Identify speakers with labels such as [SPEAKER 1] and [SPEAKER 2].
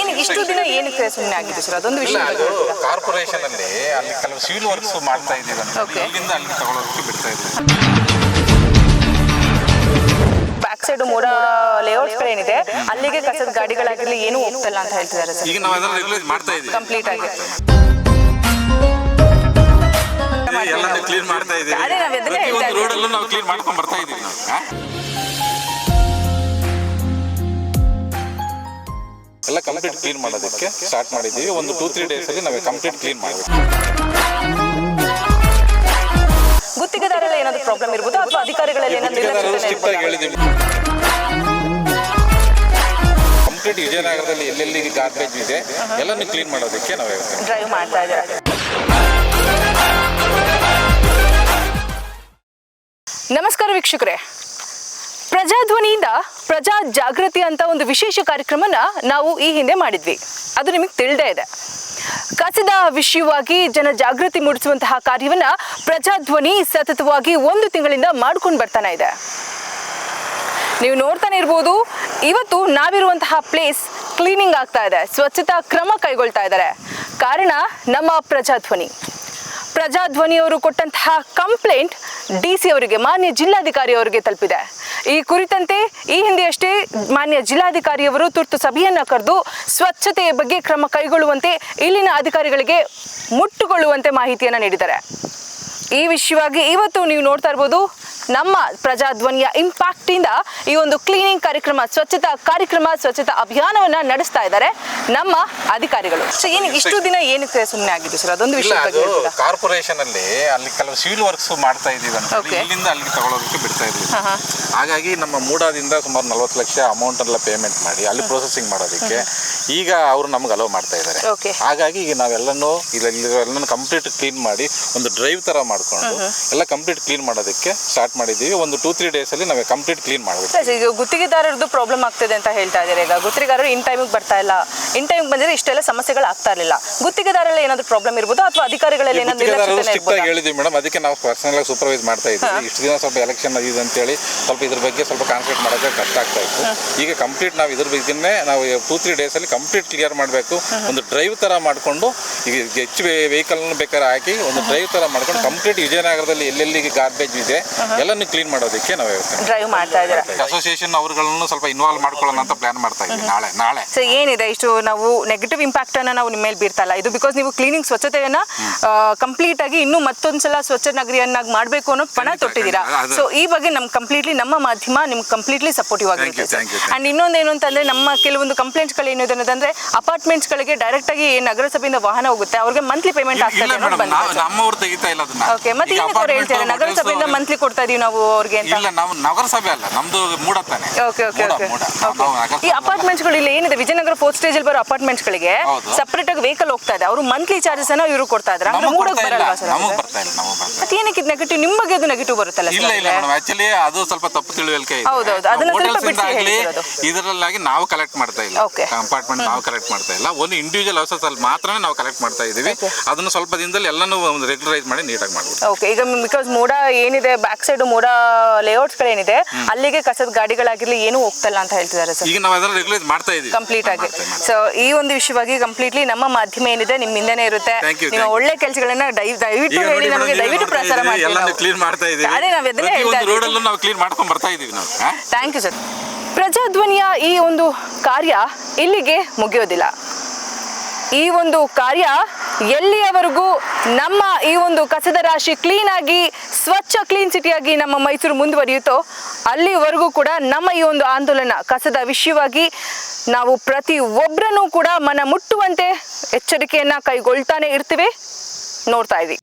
[SPEAKER 1] ಏನು ಇಷ್ಟು ದಿನ ಏನಕ್ಕೆ ಸುಮ್ಮನೆ ಆಗಿದೆ ಸರ್? ಅದೊಂದು
[SPEAKER 2] ಇಲ್ಲ
[SPEAKER 1] ವಿಷಯ
[SPEAKER 2] ಅದು ಕಾರ್ಪೊರೇಷನ್ ಅಲ್ಲಿ ಅಲ್ಲಿ ಕೆಲವು ಸಿವಿಲ್ ವರ್ಕ್ಸ್ ಮಾಡ್ತಾ ಇದ್ದೀವಿ ಅಂತ.
[SPEAKER 1] Okay.
[SPEAKER 2] ಇಲ್ಲಿಂದ ಅಲ್ಲಿ ತಗೊಳ್ಳೋದಕ್ಕೆ ಬಿಡ್ತಾ ಇದ್ದೀವಿ.
[SPEAKER 1] ಬ್ಯಾಕ್ ಸೈಡ್ ಮೋಡ ಲೇಔಟ್ಸ್ ಏನಿದೆ ಅಲ್ಲಿಗೆ ಕಸದ ಗಾಡಿಗಳಾಗಿರ್ಲಿ ಏನು ಹೋಗ್ತಲ್ಲ ಅಂತ ಹೇಳ್ತಿದ್ದಾರೆ ಸರ್.
[SPEAKER 2] ಈಗ ನಾವು ಅದನ್ನ ರೆಗ್ಯುಲೇಟ್ ಮಾಡ್ತಾ ಇದ್ದೀವಿ.
[SPEAKER 1] ಕಂಪ್ಲೀಟ್ ಆಗಿ.
[SPEAKER 2] ಎಲ್ಲಾನು ಕ್ಲೀನ್ ಮಾಡ್ತಾ ಇದ್ದೀವಿ.
[SPEAKER 1] ಅದೇ ನಾವ್ ಅದನ್ನೇ ಹೇಳ್ತಾ
[SPEAKER 2] ಪ್ರತಿಯೊಂದು
[SPEAKER 1] ಇದ್ದೀವಿ.
[SPEAKER 2] ರೋಡಲ್ಲೂ ನಾವು ಕ್ಲೀನ್ ಮಾಡ್ಕೊಂಡು ಬರ್ತಾ ಇದ್ದೀವಿ ನಾವು ಎಲ್ಲ ಕಂಪ್ಲೀಟ್ ಕ್ಲೀನ್ ಮಾಡೋದಕ್ಕೆ ಸ್ಟಾರ್ಟ್ ಮಾಡಿದ್ದೀವಿ. ಒಂದು ಟೂ ತ್ರೀ ಡೇಸ್ ಅಲ್ಲಿ ನಾವು ಕಂಪ್ಲೀಟ್ ಕ್ಲೀನ್ ಮಾಡಬೇಕು.
[SPEAKER 1] ಗುತ್ತಿಗೆದಾರರಲ್ಲಿ ಏನಾದರೂ ಪ್ರಾಬ್ಲಮ್ ಇರ್ಬೋದು? ಅಥವಾ ಅಧಿಕಾರಿಗಳಲ್ಲಿ ಏನಾದರೂ
[SPEAKER 2] ಸ್ಟ್ರಿಕ್ಟ್ ಆಗಿ ಹೇಳಿದ್ದೀವಿ. ಕಂಪ್ಲೀಟ್ ವಿಜಯನಗರದಲ್ಲಿ ಎಲ್ಲೆಲ್ಲಿ ಗಾರ್ಬೇಜ್ ಇದೆ ಎಲ್ಲನೂ ಕ್ಲೀನ್ ಮಾಡೋದಕ್ಕೆ ನಾವು
[SPEAKER 1] ಡ್ರೈವ್ ಮಾಡ್ತಾ ಇದ್ದೀರಾ. ನಮಸ್ಕಾರ ವೀಕ್ಷಕರೇ. ಪ್ರಜಾಧ್ವನಿಯಿಂದ ಪ್ರಜಾ ಜಾಗೃತಿ ಅಂತ ಒಂದು ವಿಶೇಷ ಕಾರ್ಯಕ್ರಮನ ನಾವು ಈ ಹಿಂದೆ ಮಾಡಿದ್ವಿ. ಅದು ನಿಮಗೆ ತಿಳಿದೇ ಇದೆ. ಕಸದ ವಿಷಯವಾಗಿ ಜನ ಜಾಗೃತಿ ಮೂಡಿಸುವಂತಹ ಕಾರ್ಯವನ್ನ ಪ್ರಜಾಧ್ವನಿ ಸತತವಾಗಿ ಒಂದು ತಿಂಗಳಿಂದ ಮಾಡ್ಕೊಂಡು ಬರ್ತಾನೆ ಇದೆ. ನೀವು ನೋಡ್ತಾನೆ ಇರ್ಬೋದು, ಇವತ್ತು ನಾವಿರುವಂತಹ ಪ್ಲೇಸ್ ಕ್ಲೀನಿಂಗ್ ಆಗ್ತಾ ಇದೆ, ಸ್ವಚ್ಛತಾ ಕ್ರಮ ಕೈಗೊಳ್ತಾ ಇದ್ದಾರೆ. ಕಾರಣ ನಮ್ಮ ಪ್ರಜಾಧ್ವನಿ. ಪ್ರಜಾಧ್ವನಿಯವರು ಕೊಟ್ಟಂತಹ ಕಂಪ್ಲೇಂಟ್ ಡಿ ಸಿ ಅವರಿಗೆ, ಮಾನ್ಯ ಜಿಲ್ಲಾಧಿಕಾರಿ ಅವರಿಗೆ ತಲುಪಿದೆ. ಈ ಕುರಿತಂತೆ ಈ ಹಿಂದೆಯಷ್ಟೇ ಮಾನ್ಯ ಜಿಲ್ಲಾಧಿಕಾರಿಯವರು ತುರ್ತು ಸಭೆಯನ್ನ ಕರೆದು ಸ್ವಚ್ಛತೆಯ ಬಗ್ಗೆ ಕ್ರಮ ಕೈಗೊಳ್ಳುವಂತೆ ಇಲ್ಲಿನ ಅಧಿಕಾರಿಗಳಿಗೆ ಮುಟ್ಟುಗೊಳ್ಳುವಂತೆ ಮಾಹಿತಿಯನ್ನು ನೀಡಿದ್ದಾರೆ. ಈ ವಿಷಯವಾಗಿ ಇವತ್ತು ನೀವು ನೋಡ್ತಾ ಇರ್ಬೋದು ನಮ್ಮ ಪ್ರಜಾಧ್ವನಿಯ ಇಂಪ್ಯಾಕ್ಟ್ ಇಂದ ಈ ಒಂದು ಕ್ಲೀನಿಂಗ್ ಕಾರ್ಯಕ್ರಮ ಸ್ವಚ್ಛತಾ ಕಾರ್ಯಕ್ರಮ ಸ್ವಚ್ಛತಾ ಅಭಿಯಾನವನ್ನ ನಡೆಸ್ತಾ ಇದ್ದಾರೆ ನಮ್ಮ ಅಧಿಕಾರಿಗಳು ಏನು ಇಷ್ಟು ದಿನ ಏನಕ್ಕೆ ಸುಮ್ಮನೆ ಆಗಿದೆ ಸರ್ ಅದೊಂದು ವಿಷಯ?
[SPEAKER 2] ಕಾರ್ಪೊರೇಷನ್ ಅಲ್ಲಿ ಅಲ್ಲಿ ಕೆಲವು ಸಿವಿಲ್ ವರ್ಕ್ಸ್ ಮಾಡ್ತಾ ಇದೀವಿ ಅಂತ. ಇಲ್ಲಿಂದ ಅಲ್ಲಿಗೆ ತಗೊಳ್ಳೋದಕ್ಕೆ ಬಿಡ್ತಾ ಇದ್ವಿ. ಹಾಗಾಗಿ ನಮ್ಮ ಮೂಡಾದಿಂದ ಸುಮಾರು ನಲ್ವತ್ತು ಲಕ್ಷ ಅಮೌಂಟ್ ಎಲ್ಲ ಪೇಮೆಂಟ್ ಮಾಡಿ ಅಲ್ಲಿ ಪ್ರೊಸೆಸಿಂಗ್ ಮಾಡೋದಕ್ಕೆ ಈಗ ಅವರು ನಮ್ಗೆ ಅಲೋ ಮಾಡ್ತಾ ಇದ್ದಾರೆ. ಹಾಗಾಗಿ ಈಗ ನಾವೆಲ್ಲನೂ ಇಲ್ಲಿ ಎಲ್ಲನೂ ಕಂಪ್ಲೀಟ್ ಕ್ಲೀನ್ ಮಾಡಿ ಒಂದು ಡ್ರೈವ್ ತರ ಮಾಡ್ಕೊಂಡು ಎಲ್ಲ ಕಂಪ್ಲೀಟ್ ಕ್ಲೀನ್ ಮಾಡೋದಕ್ಕೆ ಸ್ಟಾರ್ಟ್ ಮಾಡಿದ್ದೀವಿ. ಒಂದು ಟೂ ತ್ರೀ ಡೇಸ್ ಅಲ್ಲಿ ನಾವು ಕಂಪ್ಲೀಟ್ ಕ್ಲೀನ್ ಮಾಡಬೇಕು
[SPEAKER 1] ಸರ್ ಈಗ ಗುತ್ತಿಗೆದಾರರದ್ದು ಪ್ರಾಬ್ಲಮ್ ಆಗ್ತಿದೆ ಅಂತ ಹೇಳ್ತಾ ಇದ್ದಾರೆ ಈಗ? ಗುತ್ತಿಗೆದಾರರು ಇನ್ ಟೈಮಿಗೆ ಬರ್ತಾ ಇಲ್ಲ. ಇನ್ ಟೈಮಿಗೆ ಬಂದಿದ್ರೆ ಇಷ್ಟೆಲ್ಲ ಸಮಸ್ಯೆಗಳು ಆಗ್ತಾ ಇರಲಿಲ್ಲ. ಗುತ್ತಿಗೆದಾರಲ್ಲಿ ಏನಾದ್ರು ಪ್ರಾಬ್ಲಮ್ ಇರ್ಬೋದು? ಅಥವಾ ಅಧಿಕಾರಿಗಳಲ್ಲಿ ಏನಾದ್ರೂ
[SPEAKER 2] ಸ್ಟ್ರಿಕ್ಟ್ ಆಗಿ ಹೇಳಿದ್ವಿ ಮೇಡಮ್. ಅದಕ್ಕೆ ನಾವು ಪರ್ಸನಲ್ ಆಗಿ ಸೂಪರ್ವೈಸ್ ಮಾಡ್ತಾ ಇದ್ದೀವಿ. ಇಷ್ಟು ದಿನ ಸ್ವಲ್ಪ ಎಲೆಕ್ಷನ್ ಇದೆ ಅಂತೇಳಿ ಸ್ವಲ್ಪ ಇದ್ರ ಬಗ್ಗೆ ಸ್ವಲ್ಪ ಕಾನ್ಸಂಟ್ರೇಟ್ ಮಾಡೋಕೆ ಕಷ್ಟ ಆಗ್ತಾ ಇತ್ತು. ಈಗ ಕಂಪ್ಲೀಟ್ ನಾವು ಇದ್ರ ಬಗ್ಗೆನೇ ನಾವು ಟೂ ತ್ರೀ ಡೇಸ್ ಅಲ್ಲಿ ಕಂಪ್ಲೀಟ್ ಕ್ಲಿಯರ್ ಮಾಡಬೇಕು. ಒಂದು ಡ್ರೈವ್ ತರ ಮಾಡಿಕೊಂಡು ಈಗ ಹೆಚ್ಚು ವೆಹಿಕಲ್ ಬೇಕಾದ್ರೆ ಹಾಕಿ ಒಂದು ಡ್ರೈವ್ ತರ ಮಾಡ್ಕೊಂಡು ಕಂಪ್ಲೀಟ್ ವಿಜಯನಗರದಲ್ಲಿ ಎಲ್ಲೆಲ್ಲಿ ಗಾರ್ಬೇಜ್ ಇದೆ ಎಲ್ಲನೂ ಕ್ಲೀನ್ ಮಾಡೋದಕ್ಕೆ ನಾವು
[SPEAKER 1] ಡ್ರೈವ್ ಮಾಡ್ತಾ ಇದ್ದೀರಾ?
[SPEAKER 2] ಅಸೋಸಿಯೇಷನ್ ಅವರುಗಳನ್ನು ಸ್ವಲ್ಪ ಇನ್ವಾಲ್ವ್ ಮಾಡ್ಕೊಳ್ಳೋಣ ಅಂತ ಪ್ಲಾನ್ ಮಾಡ್ತಾ ಇದ್ದೀವಿ. ನಾಳೆ ನಾಳೆ.
[SPEAKER 1] ಸೊ ಏನಿದೆ? ಇಷ್ಟು ನಾವು ನೆಗೆಟಿವ್ ಇಂಪ್ಯಾಕ್ಟ್ ಅನ್ನ ನಾವು ನಿಮ್ಮ ಮೇಲೆ ಬೀರ್ತಲ್ಲ ಇದು ಬಿಕಾಸ್ ನೀವು ಕ್ಲೀನಿಂಗ್ ಸ್ವಚ್ಛತೆಯನ್ನ ಕಂಪ್ಲೀಟ್ ಆಗಿ ಇನ್ನೂ ಮತ್ತೊಂದ್ಸಲ ಸ್ವಚ್ಛ ನಗರಿಯನ್ನಾಗಿ ಮಾಡಬೇಕು ಅನ್ನೋ ಪಣ ತೊಟ್ಟಿದ್ದೀರಾ. ಸೊ ಈ ಬಗ್ಗೆ ನಮ್ ಕಂಪ್ಲೀಟ್ಲಿ ನಮ್ಮ ಮಾಧ್ಯಮ ನಿಮ್ಗೆ ಕಂಪ್ಲೀಟ್ಲಿ ಸಪೋರ್ಟಿವ್ ಆಗಿರುತ್ತೆ. ಅಂಡ್ ಇನ್ನೊಂದೇನು ಅಂತಂದ್ರೆ ನಮ್ಮ ಕೆಲವೊಂದು ಕಂಪ್ಲೇಂಟ್ಸ್ಗಳು ಏನಿದೆ ಅನ್ನೋದಂದ್ರೆ ಅಪಾರ್ಟ್ಮೆಂಟ್ಸ್ ಗಳಿಗೆ ಡೈರೆಕ್ಟ್ ಆಗಿ ನಗರಸಭೆಯಿಂದ ವಾಹನ ಹೋಗುತ್ತೆ. ಅವ್ರಿಗೆ ಮಂತ್ಲಿ ಪೇಮೆಂಟ್ ಆಗ್ತದೆ
[SPEAKER 2] ನಮ್ಮವ್ರು ತೆಗಿತಾ ಇಲ್ಲ ಅದನ್ನ.
[SPEAKER 1] ಓಕೆ ಮತ್ತೆ
[SPEAKER 2] ಈಗ
[SPEAKER 1] ಏನಕ್ಕೆ ಅವ್ರು
[SPEAKER 2] apartment
[SPEAKER 1] ಹೇಳ್ತಾರೆ
[SPEAKER 2] hotels
[SPEAKER 1] ನಗರಸಭೆಯಿಂದ
[SPEAKER 2] ಅವ್ರು-
[SPEAKER 1] ಮಂತ್ಲಿ ಕೊಡ್ತಾ ಇದೀವಿ ನಾವು ಅವ್ರಿಗೆ ಅಂತ.
[SPEAKER 2] ಇಲ್ಲ ನಾವು ನಗರಸಭೆ ಅಲ್ಲ ನಮ್ದು ಮೂಡ ತಾನೆ.
[SPEAKER 1] Okay okay
[SPEAKER 2] MUDA,
[SPEAKER 1] okay
[SPEAKER 2] MUDA. ನಾವು ನಗರಸಭೆ
[SPEAKER 1] ಈ ಅಪಾರ್ಟ್ಮೆಂಟ್ಸ್ಗಳು ಇಲ್ಲಿ ಏನಿದೆ? ವಿಜಯನಗರ ಫೋರ್ತ್ ಸ್ಟೇಜ್ ಅಲ್ಲಿ ಬರೋ ಅಪಾರ್ಟ್ಮೆಂಟ್ಸ್ ಗಳಿಗೆ
[SPEAKER 2] ಹೌದು.
[SPEAKER 1] ಸಪರೇಟ್ ಆಗಿ ವೆಹಿಕಲ್ ಹೋಗ್ತಾ ಇದೆ. ಅವರು ಮಂತ್ಲಿ ಚಾರ್ಜಸ್ ಅನ್ನ ಇವರು ಕೊಡ್ತಾ ಇದ್ದಾರೆ ಅಂದ್ರೆ
[SPEAKER 2] ನಮಗ್
[SPEAKER 1] ಮೂಡಕ್
[SPEAKER 2] ಬರ್ತಾ ಇಲ್ಲ.
[SPEAKER 1] ಬರಲ್ವಾ ಸರ್
[SPEAKER 2] ನಮಗ್ ಬರ್ತಾ ಇಲ್ಲ ನಮಗ್ ಬರ್ತಾ ಇಲ್ಲ.
[SPEAKER 1] ಮತ್ತೆ ಏನಕ್ಕೆ ನೆಗೆಟಿವ್ ನಿಮ್ಮ ಬಗ್ಗೆ ಅದು ನೆಗೆಟಿವ್ ಬರುತ್ತಲ್ಲ
[SPEAKER 2] ಇಲ್ಲ
[SPEAKER 1] ಸರ್
[SPEAKER 2] ಇಲ್ಲ ಮೇಡಮ್ ಆಕ್ಚುಲಿ ಅದು ಸ್ವಲ್ಪ ತಪ್ಪು ತಿಳುವಳಿಕೆ ಇದೆ.
[SPEAKER 1] ಹೌದೌದು, ಅದನ್ನ ಸ್ವಲ್ಪ
[SPEAKER 2] Hotels ಇಂದ
[SPEAKER 1] ಬಿಡಿಸಿ
[SPEAKER 2] ಆಗ್ಲಿ,
[SPEAKER 1] ಹೇಳಿರೋದು.
[SPEAKER 2] ಇದರಲ್ಲಾಗಿ ನಾವು ಕಲೆಕ್ಟ್ ಮಾಡ್ತಾ ಇಲ್ಲ.
[SPEAKER 1] Okay.
[SPEAKER 2] ಕಂಪಾರ್ಟ್ಮೆಂಟ್ ನಾವು ಕಲೆಕ್ಟ್ ಮಾಡ್ತಾ ಇಲ್ಲ. ಒಂದು ಇಂಡಿವಿಜುವಲ್ ಹೌಸಸ್ ಅಲ್ಲಿ ಮಾತ್ರ ನಾವು ಕಲೆಕ್ಟ್ ಮಾಡ್ತಾ ಇದೀವಿ. ಅದನ್ನು ಸ್ವಲ್ಪ ದಿನದಲ್ಲಿ ಎಲ್ಲಾನು ಒಂದು ರೆಗ್ಯುಲರೈಸ್ ಮಾಡಿ ನೀಟಾಗಿ
[SPEAKER 1] ಓಕೆ ಈಗ ಬಿಕಾಸ್ ಮೋಡ ಏನಿದೆ ಬ್ಯಾಕ್ ಸೈಡ್ ಮೋಡ ಲೇಔಟ್ಸ್ ಏನಿದೆ ಅಲ್ಲಿಗೆ ಕಸದ ಗಾಡಿಗಳಾಗಿರ್ಲಿ ಏನು ಹೋಗ್ತಲ್ಲ ಅಂತ ಹೇಳ್ತಿದ್ದಾರೆ ಸರ್
[SPEAKER 2] ಈಗ ನಾವು ಅದರ ರೆಗ್ಯುಲೇಟ್ ಮಾಡ್ತಾ ಇದೀವಿ.
[SPEAKER 1] ಕಂಪ್ಲೀಟ್ ಆಗಿ. ಸೊ ಈ ಒಂದು ವಿಷಯವಾಗಿ ಕಂಪ್ಲೀಟ್ಲಿ ನಮ್ಮ ಮಾಧ್ಯಮ ಏನಿದೆ ನಿಮ್ಮ ಹಿಂದೆನೇ ಇರುತ್ತೆ.
[SPEAKER 2] ನೀವು
[SPEAKER 1] ನಿಮ್ಮ ಒಳ್ಳೆ ಕೆಲಸಗಳನ್ನ ದಯವಿಟ್ಟು ಹೇಳಿ ನಮಗೆ ದಯವಿಟ್ಟು ಪ್ರಸಾರ
[SPEAKER 2] ಮಾಡಿ
[SPEAKER 1] ಮಾಡ್ತೀವಿ
[SPEAKER 2] ಎಲ್ಲಾನು
[SPEAKER 1] ನಾವು.
[SPEAKER 2] ಕ್ಲೀನ್ ಮಾಡ್ತಾ ಇದೀವಿ.
[SPEAKER 1] ಅದೇ ನಾವು ಅದನ್ನೇ ಹೇಳ್ತಾ
[SPEAKER 2] ಪ್ರತಿಯೊಂದು ನಾವು ಕ್ಲೀನ್ ಮಾಡ್ಕೊಂಡ್ ಬರ್ತಾ ಇದೀವಿ ನಾವು
[SPEAKER 1] ಥ್ಯಾಂಕ್ ಯು ಸರ್ ಪ್ರಜಾಧ್ವನಿಯ ಈ ಒಂದು ಕಾರ್ಯ ಇಲ್ಲಿಗೆ ಮುಗಿಯೋದಿಲ್ಲ. ಈ ಒಂದು ಕಾರ್ಯ ಎಲ್ಲಿಯವರೆಗೂ ನಮ್ಮ ಈ ಒಂದು ಕಸದ ರಾಶಿ ಕ್ಲೀನ್ ಆಗಿ, ಸ್ವಚ್ಛ ಕ್ಲೀನ್ ಸಿಟಿಯಾಗಿ ನಮ್ಮ ಮೈಸೂರು ಮುಂದುವರಿಯುತ್ತೋ, ಅಲ್ಲಿವರೆಗೂ ಕೂಡ ನಮ್ಮ ಈ ಒಂದು ಆಂದೋಲನ ಕಸದ ವಿಷಯವಾಗಿ ನಾವು ಪ್ರತಿ ಒಬ್ಬರನ್ನೂ ಕೂಡ ಮನ ಮುಟ್ಟುವಂತೆ ಎಚ್ಚರಿಕೆಯನ್ನ ಕೈಗೊಳ್ತಾನೆ ಇರ್ತೀವಿ. ನೋಡ್ತಾ ಇದ್ದೀವಿ.